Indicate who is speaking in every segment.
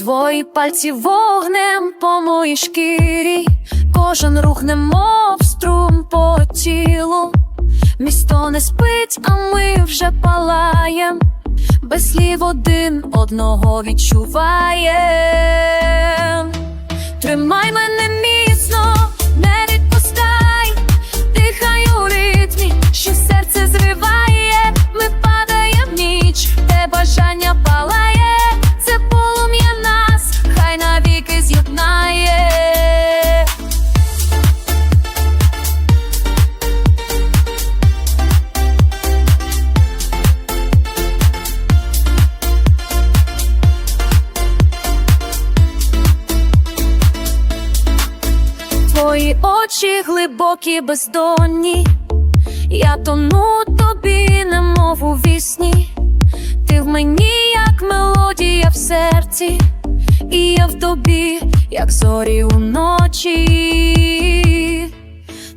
Speaker 1: Твої пальці вогнем по моїй шкірі, кожен рух немов струм по тілу. Місто не спить, а ми вже палаєм, без слів один одного відчуваєм. Тримай мене Твої очі глибокі бездонні, я тону тобі, немов у вісні, ти в мені, як мелодія в серці, і я в тобі, як зорі уночі.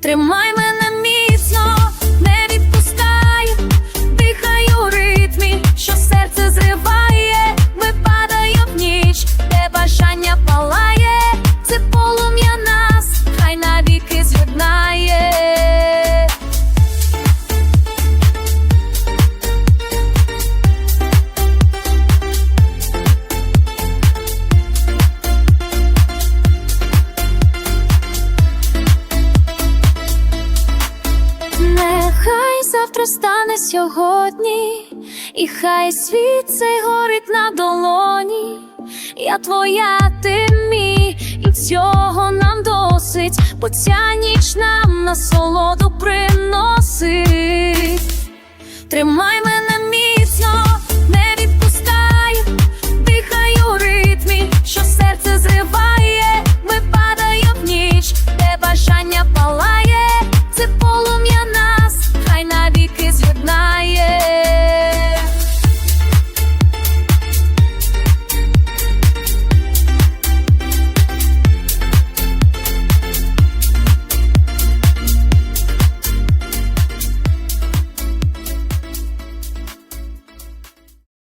Speaker 1: Тримай мене завтра стане сьогодні, і хай світ цей горить на долоні. Я твоя, ти мій, і цього нам досить, бо ця ніч нам насолоду приносить. Тримай мене